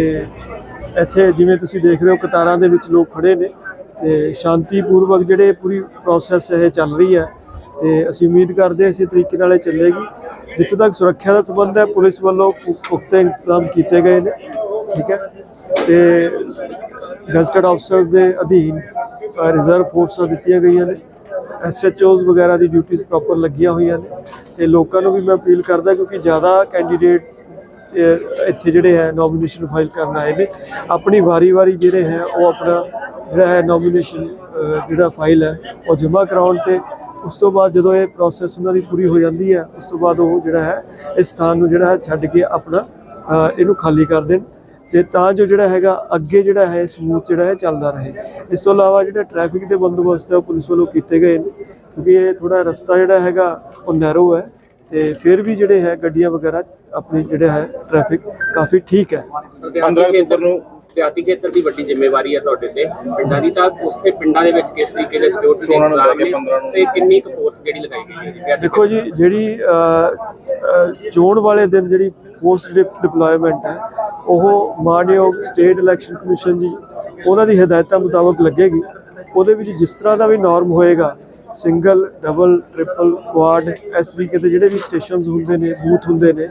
ਇੱਥੇ ਜਿਵੇਂ ਤੁਸੀਂ ਦੇਖ ਰਹੇ ਹੋ ਕਤਾਰਾਂ ਦੇ ਵਿੱਚ ਲੋਕ ਖੜੇ ਨੇ ਤੇ ਸ਼ਾਂਤੀਪੂਰਵਕ ਜਿਹੜੇ ਪੂਰੀ ਪ੍ਰੋਸੈਸ ਇਹ ਚੱਲ ਰਹੀ ਹੈ ਤੇ ਅਸੀਂ ਉਮੀਦ ਕਰਦੇ ਹਾਂ ਇਸੇ ਤਰੀਕੇ ਨਾਲ ਇਹ ਚੱਲੇਗੀ। ਜਿੱਥੋਂ ਤੱਕ ਸੁਰੱਖਿਆ ਦਾ ਸੰਬੰਧ ਹੈ, ਪੁਲਿਸ ਵੱਲੋਂ ਪੁਖਤੇ ਇੰਤਜ਼ਾਮ ਕੀਤੇ ਗਏ ਨੇ, ਠੀਕ ਹੈ? ਤੇ ਗਜ਼ਟਡ ਅਫਸਰਸ ਦੇ ਅਧੀਨ ਰਿਜ਼ਰਵ ਫੋਰਸਾਂ ਦਿੱਤੀਆਂ ਗਈਆਂ ਨੇ। ਐਸਐਚਓਜ਼ ਵਗੈਰਾ ਦੀ ਡਿਊਟੀਆਂ ਪ੍ਰੋਪਰ ਲੱਗੀਆਂ ਹੋਈਆਂ ਨੇ। ਤੇ ਲੋਕਾਂ ਨੂੰ ਵੀ ਮੈਂ ਅਪੀਲ ਕਰਦਾ ਕਿਉਂਕਿ ਜ਼ਿਆਦਾ ਕੈਂਡੀਡੇਟ ਇੱਥੇ ਜਿਹੜੇ ਹੈ ਨੋਮੀਨੇਸ਼ਨ ਫਾਈਲ ਕਰਨ ਆਏ ਨੇ। ਆਪਣੀ ਵਾਰੀ-ਵਾਰੀ ਜਿਹੜੇ ਹੈ ਉਹ ਆਪਣਾ ਜਿਹੜਾ ਹੈ ਨੋਮੀਨੇਸ਼ਨ ਜਿਹੜਾ ਫਾਈਲ ਹੈ, ਉਹ ਜਮ੍ਹਾਂ ਕਰਾਉਣ ਤੇ ਉਸ ਤੋਂ ਬਾਅਦ ਜਦੋਂ ਇਹ ਪ੍ਰੋਸੈਸ ਉਹਨਾਂ ਦੀ ਪੂਰੀ ਹੋ ਜਾਂਦੀ ਹੈ, ਉਸ ਤੋਂ ਬਾਅਦ ਉਹ ਜਿਹੜਾ ਹੈ ਇਸ ਸਥਾਨ ਨੂੰ ਜਿਹੜਾ ਹੈ ਛੱਡ ਕੇ ਆਪਣਾ ਇਹਨੂੰ ਖਾਲੀ ਕਰ ਦੇਣ। ਤੇ ਤਾਂ ਜੋ ਜਿਹੜਾ ਹੈਗਾ ਅੱਗੇ ਜਿਹੜਾ ਹੈ ਸਮੂਥ ਜਿਹੜਾ ਹੈ ਚੱਲਦਾ ਰਹੇ। ਇਸ ਤੋਂ ਇਲਾਵਾ ਜਿਹੜਾ ਟ੍ਰੈਫਿਕ ਦੇ ਬੰਦੋਬਸਤ ਹੈ, ਉਹ ਪੁਲਿਸ ਵੱਲੋਂ ਕੀਤੇ ਗਏ ਨੇ, ਕਿਉਂਕਿ ਇਹ ਥੋੜਾ ਰਸਤਾ ਜਿਹੜਾ ਹੈਗਾ, ਉਹ ਨੈਰੋ ਹੈ। ਤੇ ਫਿਰ ਵੀ ਜਿਹੜੇ ਹੈ ਗੱਡੀਆਂ ਵਗੈਰਾ ਆਪਣੀ ਜਿਹੜਾ ਹੈ ਟ੍ਰੈਫਿਕ ਕਾਫੀ ਠੀਕ ਹੈ। 15 ਅਕਤੂਬਰ ਨੂੰ ਦਿਹਾਤੀ ਖੇਤਰ ਦੀ ਵੱਡੀ ਜ਼ਿੰਮੇਵਾਰੀ ਹੈ ਤੁਹਾਡੇ ਤੇ। ਪਿੰਡਾਂ ਦੀ ਤਾਂ ਉਸਤੇ ਪਿੰਡਾਂ ਦੇ ਵਿੱਚ ਕਿਸ ਤਰੀਕੇ ਦੇ ਸਿਕਿਉਰਿਟੀ ਦੇ ਇੰਤਜ਼ਾਮ ਨੇ 15 ਨੂੰ। ਤੇ ਕਿੰਨੀ ਕੁ ਫੋਰਸ ਜਿਹੜੀ ਲਗਾਈ ਗਈ ਹੈ? ਦੇਖੋ ਜੀ ਜਿਹੜੀ ਚੋਣ ਵਾਲੇ ਦਿਨ ਜਿਹੜੀ ਪੋਸਟ ਡਿਪਲੋਇਮੈਂਟ ਹੈ ਉਹ ਮਾਨਯੋਗ ਸਟੇਟ ਇਲੈਕਸ਼ਨ ਕਮਿਸ਼ਨ ਜੀ ਉਹਨਾਂ ਦੀ ਹਦਾਇਤਾਂ ਮੁਤਾਬਕ ਲੱਗੇਗੀ। ਉਹਦੇ ਵਿੱਚ ਜਿਸ ਤਰ੍ਹਾਂ ਦਾ ਵੀ ਨਾਰਮ ਹੋਏਗਾ ਸਿੰਗਲ ਡਬਲ ਟ੍ਰਿਪਲ ਕੁਆਡ ਇਸ ਤਰੀਕੇ ਦੇ ਜਿਹੜੇ ਵੀ ਸਟੇਸ਼ਨਸ ਹੁੰਦੇ ਨੇ ਬੂਥ ਹੁੰਦੇ ਨੇ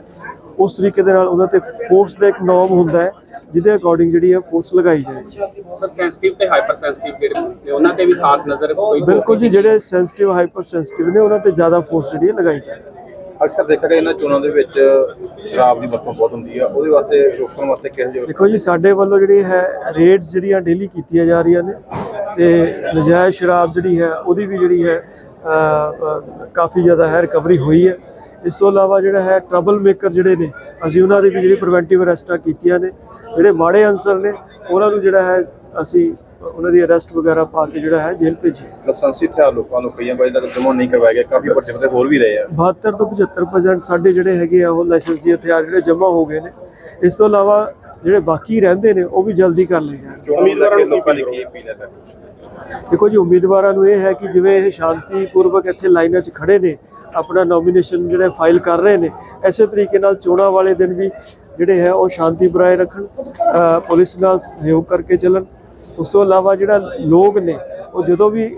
ਉਸ ਤਰੀਕੇ ਦੇ ਨਾਲ ਉਹਨਾਂ ਤੇ ਫੋਰਸ ਦਾ ਇੱਕ ਨਾਰਮ ਹੁੰਦਾ ਹੈ ਜਿਹਦੇ ਅਕੋਰਡਿੰਗ ਜਿਹੜੀ ਹੈ ਫੋਰਸ ਲਗਾਈ ਜਾਏਗੀ ਸਰ ਸੈਂਸਿਟਿਵ ਤੇ ਹਾਈਪਰ ਸੈਂਸਿਟਿਵ ਜਿਹੜੇ ਨੇ? ਉਹਨਾਂ ਤੇ ਵੀ ਖਾਸ ਨਜ਼ਰ ਕੋਈ ਬਿਲਕੁਲ ਜੀ ਜਿਹੜੇ ਸੈਂਸਿਟਿਵ ਹਾਈਪਰ ਸੈਂਸਿਟਿਵ ਨੇ ਉਹਨਾਂ ਤੇ ਜ਼ਿਆਦਾ ਫੋਰਸ ਜਿਹੜੀ ਲਗਾਈ ਜਾਏਗੀ ਅਕਸਰ ਦੇਖਿਆ ਗਿਆ ਇਹਨਾਂ ਚੋਣਾਂ ਦੇ ਵਿੱਚ ਸ਼ਰਾਬ ਦੀ ਵਰਤੋਂ ਬਹੁਤ ਹੁੰਦੀ ਆ ਉਹਦੇ ਵਾਸਤੇ ਰੋਕਣ ਵਾਸਤੇ ਕਿਹੋ ਜਿਹੇ ਦੇਖੋ ਜੀ ਸਾਡੇ ਵੱਲੋਂ ਜਿਹੜੀ ਹੈ ਰੇਡਸ ਜਿਹੜੀਆਂ ਡੇਲੀ ਕੀਤੀਆਂ ਜਾ ਰਹੀਆਂ ਨੇ ਤੇ ਨਜਾਇਜ਼ ਸ਼ਰਾਬ ਜਿਹੜੀ ਹੈ ਉਹਦੀ ਵੀ ਜਿਹੜੀ ਹੈ ਕਾਫੀ ਜ਼ਿਆਦਾ ਹੈ ਰਿਕਵਰੀ ਹੋਈ ਹੈ। ਇਸ ਤੋਂ ਇਲਾਵਾ ਜਿਹੜਾ ਹੈ ਟਰਬਲ ਮੇਕਰ ਜਿਹੜੇ ਨੇ ਅਸੀਂ ਉਹਨਾਂ ਦੀ ਵੀ ਜਿਹੜੀ ਪ੍ਰੀਵੈਂਟਿਵ ਅਰੈਸਟਾਂ ਕੀਤੀਆਂ ਨੇ। ਜਿਹੜੇ ਮਾੜੇ ਅਨਸਰ ਨੇ ਉਹਨਾਂ ਨੂੰ ਜਿਹੜਾ ਹੈ ਅਸੀਂ ਉਹਨਾਂ ਦੀ ਅਰੈਸਟ ਵਗੈਰਾ ਪਾ ਕੇ ਜਿਹੜਾ ਹੈ ਜੇਲ੍ਹ ਭੇਜੀ। ਲਾਇਸੈਂਸੀ ਹਥਿਆਰ ਲੋਕਾਂ ਨੂੰ ਕਈਆਂ ਵਜੇ ਤੱਕ ਜਮ੍ਹਾਂ ਨਹੀਂ ਕਰਵਾਏ ਗਏ ਕਾਫੀ ਵੱਡੇ ਵੱਡੇ ਹੋਰ ਵੀ ਰਹੇ ਆ। 72 ਤੋਂ 75% ਸਾਡੇ ਜਿਹੜੇ ਹੈਗੇ ਆ ਉਹ ਲਾਇਸੈਂਸੀ ਹਥਿਆਰ ਜਿਹੜੇ ਜਮ੍ਹਾਂ ਹੋ ਗਏ ਨੇ। ਇਸ ਤੋਂ ਇਲਾਵਾ ਜਿਹੜੇ ਬਾਕੀ ਰਹਿੰਦੇ ਨੇ ਉਹ ਵੀ ਜਲਦੀ ਕਰ ਲਏ ਜਾਣ। ਨੂੰ ਲੋਕਾਂ ਕੀ ਅਪੀਲ ਹੈ ਦੇਖੋ ਜੀ ਉਮੀਦਵਾਰਾਂ ਨੂੰ ਇਹ ਹੈ ਕਿ ਜਿਵੇਂ ਇਹ ਸ਼ਾਂਤੀਪੂਰਵਕ ਇੱਥੇ ਲਾਈਨਾਂ 'ਚ ਖੜੇ ਨੇ ਆਪਣਾ ਨੋਮੀਨੇਸ਼ਨ ਜਿਹੜੇ ਫਾਈਲ ਕਰ ਰਹੇ ਨੇ ਐਸੇ ਤਰੀਕੇ ਨਾਲ ਚੋਣਾਂ ਵਾਲੇ ਦਿਨ ਵੀ ਜਿਹੜੇ ਹੈ ਉਹ ਸ਼ਾਂਤੀ ਬਰਾਏ ਰੱਖਣ ਪੁਲਿਸ ਨਾਲ ਸਹਿਯੋਗ ਕਰਕੇ ਚੱਲਣ। ਉਸ ਤੋਂ ਇਲਾਵਾ ਜਿਹੜਾ ਲੋਕ ਨੇ ਉਹ ਜਦੋਂ ਵੀ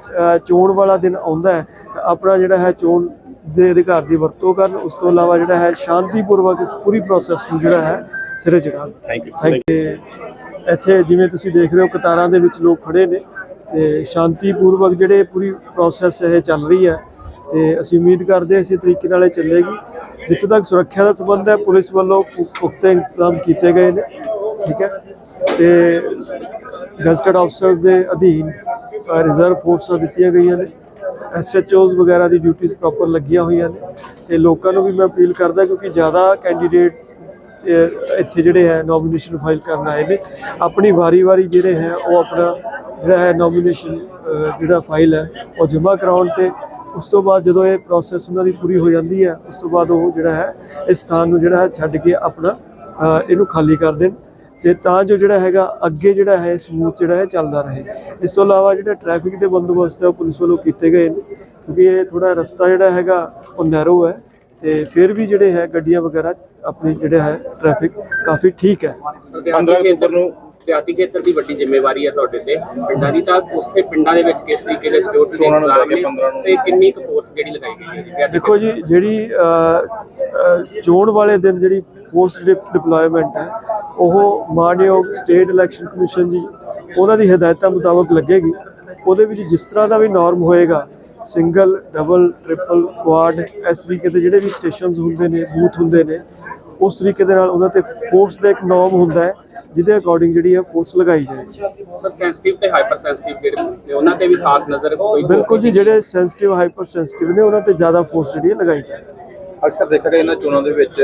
ਚੋਣ ਵਾਲਾ ਦਿਨ ਆਉਂਦਾ ਹੈ ਤਾਂ ਆਪਣਾ ਜਿਹੜਾ ਹੈ ਚੋਣ ਦੇ ਅਧਿਕਾਰ ਦੀ ਵਰਤੋਂ ਕਰਨ ਉਸ ਤੋਂ ਇਲਾਵਾ ਜਿਹੜਾ ਹੈ ਸ਼ਾਂਤੀਪੂਰਵਕ ਇਸ ਪੂਰੀ ਪ੍ਰੋਸੈਸ ਨੂੰ ਜਿਹੜਾ ਹੈ ਸਿਰੇ ਚੜਾਉਣ ਥੈਂਕ ਯੂ ਥੈਂਕ ਯੂ ਇੱਥੇ ਜਿਵੇਂ ਤੁਸੀਂ ਦੇਖ ਰਹੇ ਹੋ ਕਤਾਰਾਂ ਦੇ ਵਿੱਚ ਲੋਕ ਖੜੇ ਨੇ ਤੇ ਸ਼ਾਂਤੀਪੂਰਵਕ ਜਿਹੜੇ ਪੂਰੀ ਪ੍ਰੋਸੈਸ ਇਹ ਚੱਲ ਰਹੀ ਹੈ ਤੇ ਅਸੀਂ ਉਮੀਦ ਕਰਦੇ ਹਾਂ ਇਸੇ ਤਰੀਕੇ ਨਾਲ ਇਹ ਚੱਲੇਗੀ। ਜਿੱਥੋਂ ਤੱਕ ਸੁਰੱਖਿਆ ਦਾ ਸੰਬੰਧ ਹੈ ਪੁਲਿਸ ਵੱਲੋਂ ਪੁਖਤੇ ਇੰਤਜ਼ਾਮ ਕੀਤੇ ਗਏ ਨੇ ਠੀਕ ਹੈ? ਤੇ ਗਜ਼ਟਡ ਅਫਸਰਸ ਦੇ ਅਧੀਨ ਰਿਜ਼ਰਵ ਫੋਰਸਾਂ ਦਿੱਤੀਆਂ ਗਈਆਂ ਨੇ। ਐਸਐਚਓਜ਼ ਵਗੈਰਾ ਦੀ ਡਿਊਟੀਆਂ ਪ੍ਰੋਪਰ ਲੱਗੀਆਂ ਹੋਈਆਂ ਨੇ ਤੇ ਲੋਕਾਂ ਨੂੰ ਵੀ ਮੈਂ ਅਪੀਲ ਕਰਦਾ ਕਿਉਂਕਿ ਜ਼ਿਆਦਾ ਕੈਂਡੀਡੇਟ ਇੱਥੇ ਜਿਹੜੇ ਹੈ ਨੋਮੀਨੇਸ਼ਨ ਫਾਈਲ ਕਰਨ ਆਏ ਨੇ, ਆਪਣੀ ਵਾਰੀ-ਵਾਰੀ ਜਿਹੜੇ ਹੈ ਉਹ ਆਪਣਾ ਜਿਹੜਾ ਹੈ ਨੋਮੀਨੇਸ਼ਨ ਜਿਹੜਾ ਫਾਈਲ ਹੈ ਉਹ ਜਮ੍ਹਾਂ ਕਰਾਉਣ ਤੇ ਉਸ ਤੋਂ ਬਾਅਦ ਜਦੋਂ ਇਹ ਪ੍ਰੋਸੈਸ ਉਹਨਾਂ ਦੀ ਪੂਰੀ ਹੋ ਜਾਂਦੀ ਹੈ, ਉਸ ਤੋਂ ਬਾਅਦ ਉਹ ਜਿਹੜਾ ਹੈ ਇਸ ਸਥਾਨ ਨੂੰ ਜਿਹੜਾ ਹੈ ਛੱਡ ਕੇ ਆਪਣਾ ਇਹਨੂੰ ਖਾਲੀ ਕਰ ਦੇਣ। ਤੇ ਤਾਂ ਜੋ ਜਿਹੜਾ ਹੈਗਾ ਅੱਗੇ ਜਿਹੜਾ ਹੈ ਸਮੂਥ ਜਿਹੜਾ ਹੈ ਚੱਲਦਾ ਰਹੇ। ਇਸ ਤੋਂ ਇਲਾਵਾ ਜਿਹੜਾ ਟ੍ਰੈਫਿਕ ਦੇ ਬੰਦੋਬਸਤ ਹੈ ਉਹ ਪੁਲਿਸ ਵੱਲੋਂ ਕੀਤੇ ਗਏ ਨੇ ਕਿਉਂਕਿ ਇਹ ਥੋੜਾ ਰਸਤਾ ਜਿਹੜਾ ਹੈਗਾ ਉਹ ਨੈਰੋ ਹੈ ਤੇ ਫਿਰ ਵੀ ਜਿਹੜੇ ਹੈ ਗੱਡੀਆਂ ਵਗੈਰਾ ਆਪਣੀ ਜਿਹੜਾ ਹੈ ਟ੍ਰੈਫਿਕ ਕਾਫੀ ਠੀਕ ਹੈ। ਸਰ ਦਿਹਾਤੀ 15 ਅਕਤੂਬਰ ਨੂੰ ਦਿਹਾਤੀ ਖੇਤਰ ਦੀ ਵੱਡੀ ਜ਼ਿੰਮੇਵਾਰੀ ਹੈ ਤੁਹਾਡੇ ਤੇ। ਪਿੰਡਾਂ ਦੀ ਤਾਂ ਉਸਤੇ ਪਿੰਡਾਂ ਦੇ ਵਿੱਚ ਕਿਸ ਤਰੀਕੇ ਦੇ ਸਿਕਿਉਰਿਟੀ ਦੇ ਇੰਤਜ਼ਾਮ ਕੇ ਨੇ 15 ਨੂੰ। ਤੇ ਕਿੰਨੀ ਕੁ ਫੋਰਸ ਜਿਹੜੀ ਲਗਾਈ ਗਈ ਹੈ? ਦੇਖੋ ਜੀ ਜਿਹੜੀ ਚੋਣ ਵਾਲੇ ਦਿਨ ਜਿਹੜੀ ਪੋਸਟ ਡਿਪਲੋਇਮੈਂਟ ਹੈ ਉਹ ਮਾਨਯੋਗ ਸਟੇਟ ਇਲੈਕਸ਼ਨ ਕਮਿਸ਼ਨ ਜੀ ਉਹਨਾਂ ਦੀ ਹਦਾਇਤਾਂ ਮੁਤਾਬਕ ਲੱਗੇਗੀ। ਉਹਦੇ ਵਿੱਚ ਜਿਸ ਤਰ੍ਹਾਂ ਦਾ ਵੀ ਨਾਰਮ ਹੋਏਗਾ ਸਿੰਗਲ ਡਬਲ ਟ੍ਰਿਪਲ ਕੁਆਡ ਇਸ ਤਰੀਕੇ ਦੇ ਜਿਹੜੇ ਵੀ ਸਟੇਸ਼ਨਸ ਹੁੰਦੇ ਨੇ ਬੂਥ ਹੁੰਦੇ ਨੇ ਉਸ ਤਰੀਕੇ ਦੇ ਨਾਲ ਉਹਨਾਂ ਤੇ ਫੋਰਸ ਦਾ ਇੱਕ ਨਾਰਮ ਹੁੰਦਾ ਹੈ ਜਿਹਦੇ ਅਕੋਰਡਿੰਗ ਜਿਹੜੀ ਹੈ ਫੋਰਸ ਲਗਾਈ ਜਾਏਗੀ। ਸਰ ਸੈਂਸਿਟਿਵ ਤੇ ਹਾਈਪਰ ਸੈਂਸਿਟਿਵ ਜਿਹੜੇ ਨੇ ਉਹਨਾਂ ਤੇ ਵੀ ਖਾਸ ਨਜ਼ਰ ਕੋਈ ਬਿਲਕੁਲ ਜੀ ਜਿਹੜੇ ਸੈਂਸਿਟਿਵ ਹਾਈਪਰ ਸੈਂਸਿਟਿਵ ਨੇ ਉਹਨਾਂ ਤੇ ਜ਼ਿਆਦਾ ਫੋਰਸ ਜਿਹੜੀ ਲਗਾਈ ਜਾਏਗੀ। ਅਕਸਰ ਦੇਖਿਆ ਗਿਆ ਇਹਨਾਂ ਚੋਣਾਂ ਦੇ ਵਿੱਚ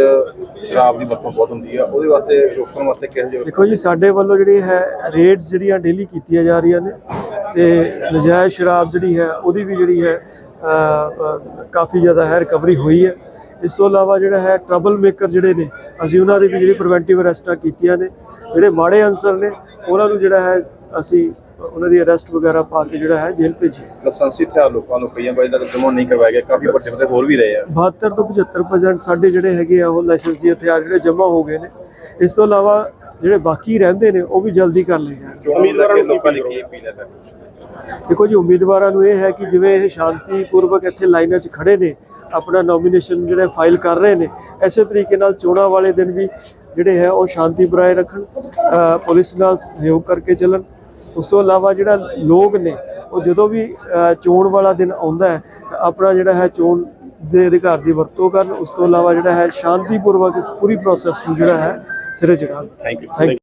ਸ਼ਰਾਬ ਦੀ ਵਰਤੋਂ ਬਹੁਤ ਹੁੰਦੀ ਆ, ਉਹਦੇ ਵਾਸਤੇ ਰੋਕਣ ਵਾਸਤੇ ਕਿਹੋ ਜਿਹੇ ਦੇਖੋ ਜੀ, ਸਾਡੇ ਵੱਲੋਂ ਜਿਹੜੀ ਹੈ ਰੇਡਸ ਜਿਹੜੀਆਂ ਡੇਲੀ ਕੀਤੀਆਂ ਜਾ ਰਹੀਆਂ ਨੇ ਤੇ ਨਜਾਇਜ਼ ਸ਼ਰਾਬ ਜਿਹੜੀ ਹੈ, ਉਹਦੀ ਵੀ ਜਿਹੜੀ ਹੈ ਕਾਫੀ ਜ਼ਿਆਦਾ ਹੈ ਰਿਕਵਰੀ ਹੋਈ ਹੈ। ਇਸ ਤੋਂ ਇਲਾਵਾ ਜਿਹੜਾ ਹੈ ਟਰਬਲ ਮੇਕਰ ਜਿਹੜੇ ਨੇ, ਅਸੀਂ ਉਹਨਾਂ ਦੀ ਵੀ ਜਿਹੜੀ ਪ੍ਰੀਵੈਂਟਿਵ ਅਰੈਸਟਾਂ ਕੀਤੀਆਂ ਨੇ, ਜਿਹੜੇ ਮਾੜੇ ਅਨਸਰ ਨੇ, ਉਹਨਾਂ ਨੂੰ ਜਿਹੜਾ ਹੈ, ਅਸੀਂ ਉਹਨਾਂ ਦੀ ਅਰੈਸਟ ਵਗੈਰਾ ਪਾ ਕੇ ਜਿਹੜਾ ਹੈ ਜੇਲ੍ਹ ਭੇਜੀ। ਲਾਇਸੈਂਸੀ ਹਥਿਆਰ ਲੋਕਾਂ ਨੂੰ ਕਈਆਂ ਵਜੇ ਤੱਕ ਜਮ੍ਹਾਂ ਨਹੀਂ ਕਰਵਾਏ ਗਏ ਕਾਫੀ ਵੱਡੇ ਵੱਡੇ ਹੋਰ ਵੀ ਰਹੇ ਆ। 72 ਤੋਂ 75% ਸਾਡੇ ਜਿਹੜੇ ਹੈਗੇ ਆ ਉਹ ਲਾਇਸੈਂਸੀ ਹਥਿਆਰ ਜਿਹੜੇ ਜਮ੍ਹਾਂ ਹੋ ਗਏ ਨੇ। ਇਸ ਤੋਂ ਇਲਾਵਾ ਜਿਹੜੇ ਬਾਕੀ ਰਹਿੰਦੇ ਨੇ ਉਹ ਵੀ ਜਲਦੀ ਕਰ ਲਏ ਜਾਣ। ਚੋਣਾਂ ਨੂੰ ਕੇ ਲੋਕਾਂ ਅਪੀਲ ਹੈ ਦੇਖੋ ਜੀ ਉਮੀਦਵਾਰਾਂ ਨੂੰ ਇਹ ਹੈ ਕਿ ਜਿਵੇਂ ਇਹ ਸ਼ਾਂਤੀਪੂਰਵਕ ਇੱਥੇ ਲਾਈਨਾਂ 'ਚ ਖੜੇ ਨੇ ਆਪਣਾ ਨੋਮੀਨੇਸ਼ਨ ਜਿਹੜੇ ਫਾਈਲ ਕਰ ਰਹੇ ਨੇ ਐਸੇ ਤਰੀਕੇ ਨਾਲ ਚੋਣਾਂ ਵਾਲੇ ਦਿਨ ਵੀ ਜਿਹੜੇ ਹੈ ਉਹ ਸ਼ਾਂਤੀ ਬਰਾਏ ਰੱਖਣ ਪੁਲਿਸ ਨਾਲ ਸਹਿਯੋਗ ਕਰਕੇ ਚੱਲਣ। ਉਸ ਤੋਂ ਇਲਾਵਾ ਜਿਹੜਾ ਲੋਕ ਨੇ ਉਹ ਜਦੋਂ ਵੀ ਚੋਣ ਵਾਲਾ ਦਿਨ ਆਉਂਦਾ ਹੈ ਆਪਣਾ ਜਿਹੜਾ ਹੈ ਚੋਣ ਦੇ ਅਧਿਕਾਰ ਦੀ ਵਰਤੋਂ ਕਰਨ ਉਸ ਤੋਂ ਇਲਾਵਾ ਜਿਹੜਾ ਹੈ ਸ਼ਾਂਤੀਪੂਰਵਕ ਇਸ ਪੂਰੀ ਪ੍ਰੋਸੈਸ ਨੂੰ ਜਿਹੜਾ ਹੈ ਸਿਰੇ ਚੜਾਉਣ ਥੈਂਕ ਯੂ ਥੈਂਕ